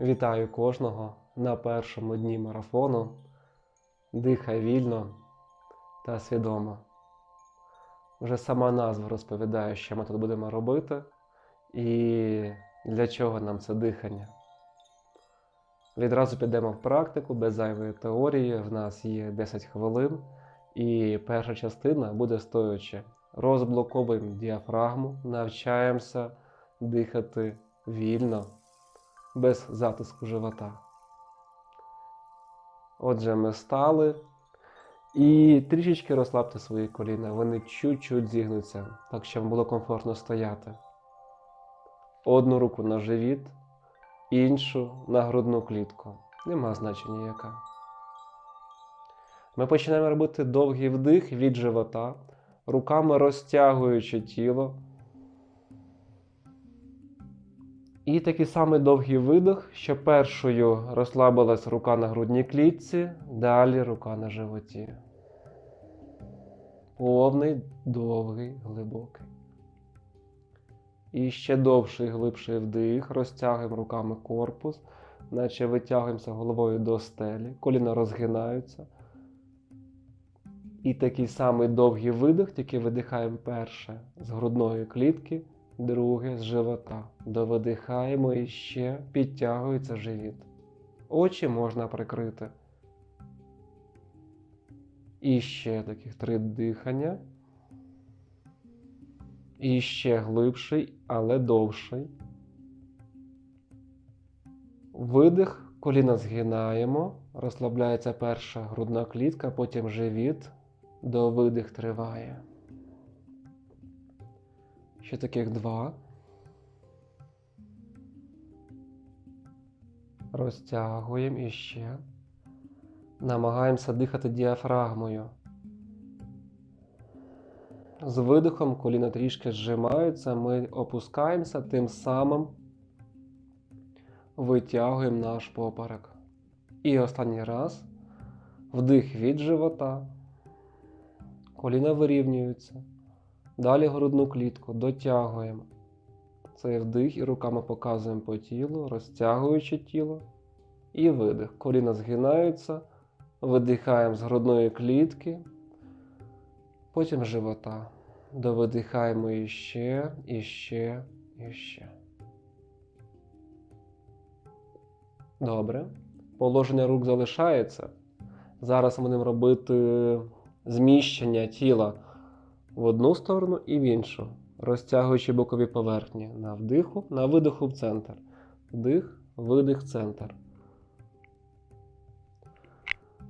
Вітаю кожного на першому дні марафону. Дихай вільно та свідомо. Вже сама назва розповідає, що ми тут будемо робити і для чого нам це дихання. Відразу підемо в практику без зайвої теорії. В нас є 10 хвилин, і перша частина буде стоячи. Розблоковуємо діафрагму, навчаємося дихати вільно без затиску живота. Отже, ми стали і трішечки розслабте свої коліна. Вони чуть-чуть зігнуться, так щоб було комфортно стояти. Одну руку на живіт, іншу на грудну клітку. Нема значення яка. Ми починаємо робити довгий вдих від живота, руками розтягуючи тіло. І такий самий довгий видих, що першою розслабилась рука на грудній клітці, далі рука на животі. Повний, довгий, глибокий. І ще довший, глибший вдих. Розтягуємо руками корпус, наче витягуємося головою до стелі, коліна розгинаються. І такий самий довгий видих, тільки видихаємо перше з грудної клітки друге з живота. Довидихаємо і ще підтягується живіт. Очі можна прикрити. І ще таких три дихання. І ще глибший, але довший. Видих, коліна згинаємо, розслабляється перша грудна клітка, потім живіт, до видих триває. Ще таких два. Розтягуємо іще. Намагаємося дихати діафрагмою. З видихом коліна трішки зжимаються, ми опускаємося, тим самим витягуємо наш поперек. І останній раз вдих від живота. Коліна вирівнюються. Далі грудну клітку дотягуємо. Цей вдих і руками показуємо по тілу, розтягуючи тіло. І видих. Коліна згинаються, видихаємо з грудної клітки, потім живота. Довидихаємо іще, іще, іще. Добре. Положення рук залишається. Зараз будемо робити зміщення тіла в одну сторону і в іншу, розтягуючи бокові поверхні на вдиху, на видиху в центр. Вдих, видих, центр.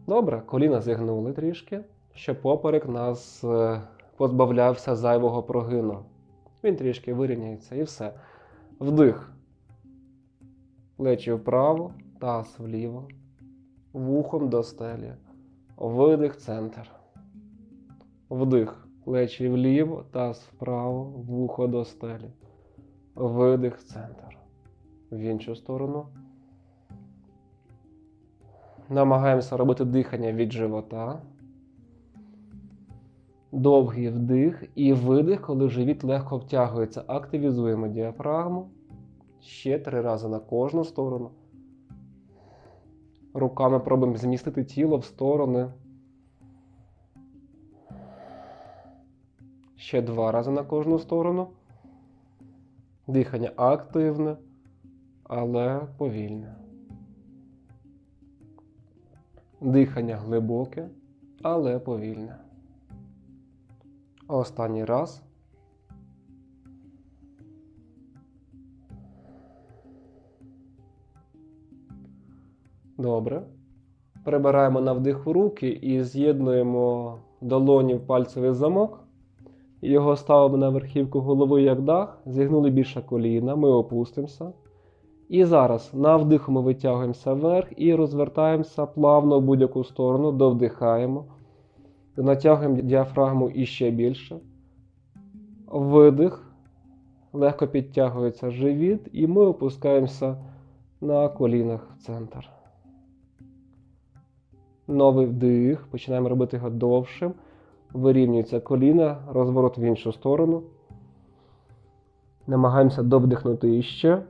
Добре, коліна зігнули трішки, щоб поперек нас е, позбавлявся зайвого прогину. Він трішки вирівняється і все. Вдих. Плечі вправо, таз вліво, вухом до стелі. Видих, центр. Вдих. Плечі вліво, таз вправо, вухо до стелі. Видих, центр. В іншу сторону. Намагаємося робити дихання від живота. Довгий вдих і видих, коли живіт легко втягується. Активізуємо діафрагму. Ще три рази на кожну сторону. Руками пробуємо змістити тіло в сторони. Ще два рази на кожну сторону. Дихання активне, але повільне. Дихання глибоке, але повільне. Останній раз. Добре. Прибираємо на вдих руки і з'єднуємо долоні в пальцевий замок. Його ставимо на верхівку голови як дах, зігнули більше коліна, ми опустимося. І зараз на вдиху ми витягуємося вверх і розвертаємося плавно в будь-яку сторону, довдихаємо. Натягуємо діафрагму іще більше. Видих. Легко підтягується живіт, і ми опускаємося на колінах в центр. Новий вдих. Починаємо робити його довшим. Вирівнюється коліна, розворот в іншу сторону. Намагаємося довдихнути іще.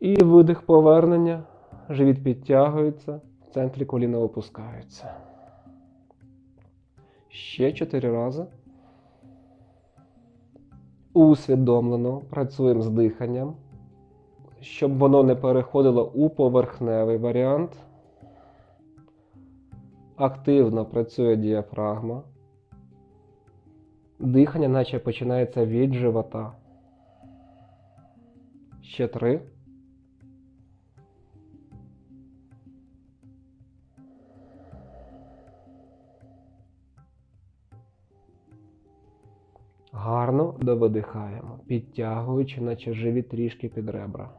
І видих повернення. Живіт підтягується, в центрі коліна опускаються. Ще чотири рази. Усвідомлено працюємо з диханням, щоб воно не переходило у поверхневий варіант. Активно працює діафрагма. Дихання, наче починається від живота. Ще три. Гарно довидихаємо, підтягуючи, наче живіт трішки під ребра.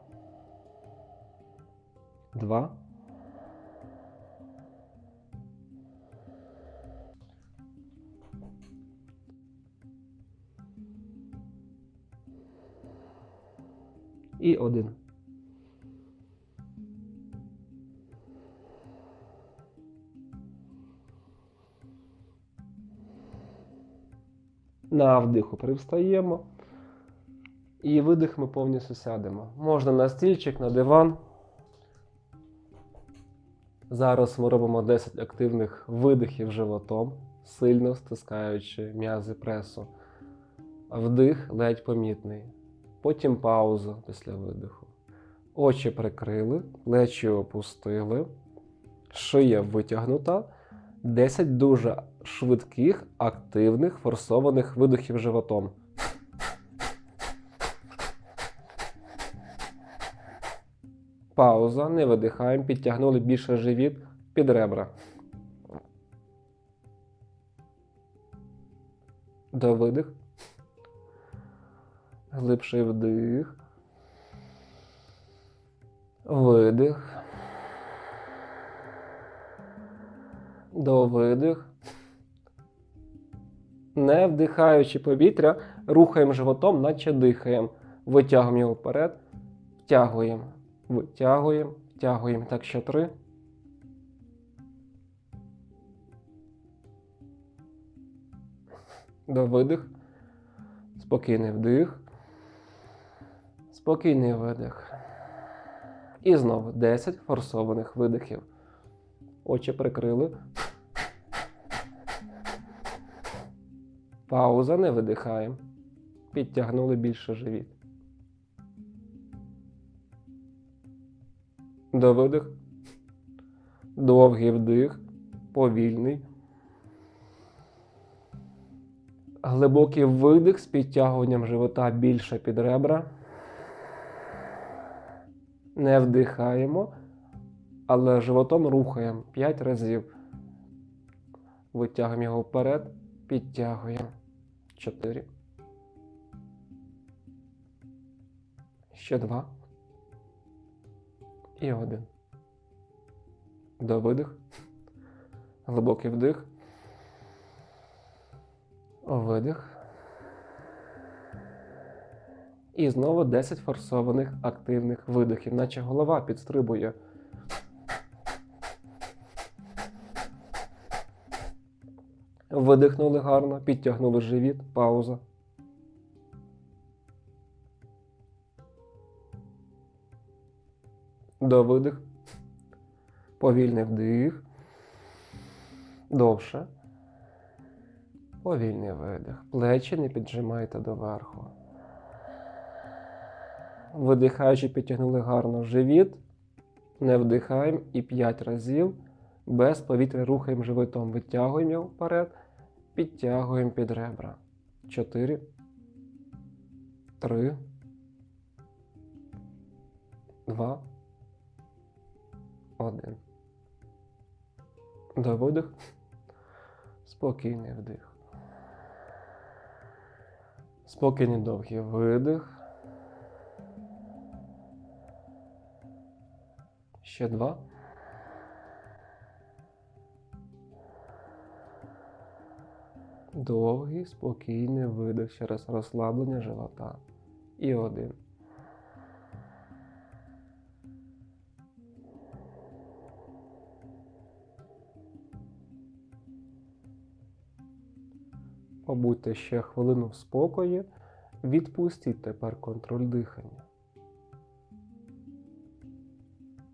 Два. І один. На вдиху привстаємо. І видих ми повністю сядемо. Можна на стільчик, на диван. Зараз ми робимо 10 активних видихів животом, сильно стискаючи м'язи пресу. Вдих ледь помітний. Потім пауза після видиху. Очі прикрили, плечі опустили, шия витягнута. 10 дуже швидких, активних, форсованих видихів животом. Пауза, не видихаємо, підтягнули більше живіт під ребра. До видих. Глибший вдих. Видих. До видих. Не вдихаючи повітря, рухаємо животом, наче дихаємо. Витягуємо його вперед, втягуємо, витягуємо, втягуємо. Так, ще три. До видих. Спокійний вдих. Спокійний видих. І знову 10 форсованих видихів. Очі прикрили. Пауза, не видихаємо. Підтягнули більше живіт. До видих. Довгий вдих. Повільний. Глибокий видих з підтягуванням живота більше під ребра. Не вдихаємо, але животом рухаємо 5 разів. Витягуємо його вперед, підтягуємо. 4. Ще 2. І 1. До видих. Глибокий вдих. Видих. І знову 10 форсованих активних видихів, наче голова підстрибує. Видихнули гарно, підтягнули живіт, пауза. До видих. Повільний вдих. Довше. Повільний видих. Плечі не піджимайте доверху. Видихаючи, підтягнули гарно живіт. Не вдихаємо і 5 разів. Без повітря рухаємо животом. Витягуємо його вперед. Підтягуємо під ребра. 4. 3. 2. 1. До видих. Спокійний вдих. Спокійний довгий видих. Ще два. Довгий, спокійний видих через розслаблення живота. І один. Побудьте ще хвилину в спокої. Відпустіть тепер контроль дихання.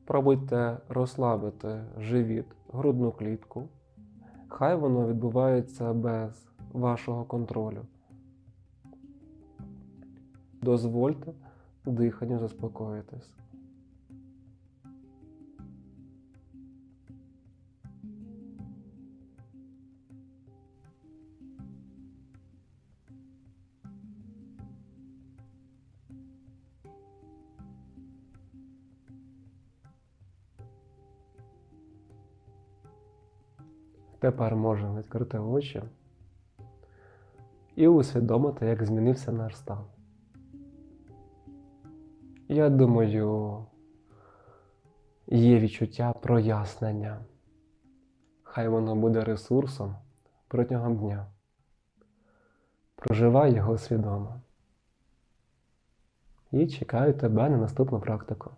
Пробуйте розслабити живіт, грудну клітку. Хай воно відбувається без вашого контролю. Дозвольте диханню заспокоїтись. Тепер можемо відкрити очі і усвідомити, як змінився наш стан. Я думаю, є відчуття прояснення. Хай воно буде ресурсом протягом дня. Проживай його свідомо. І чекаю тебе на наступну практику.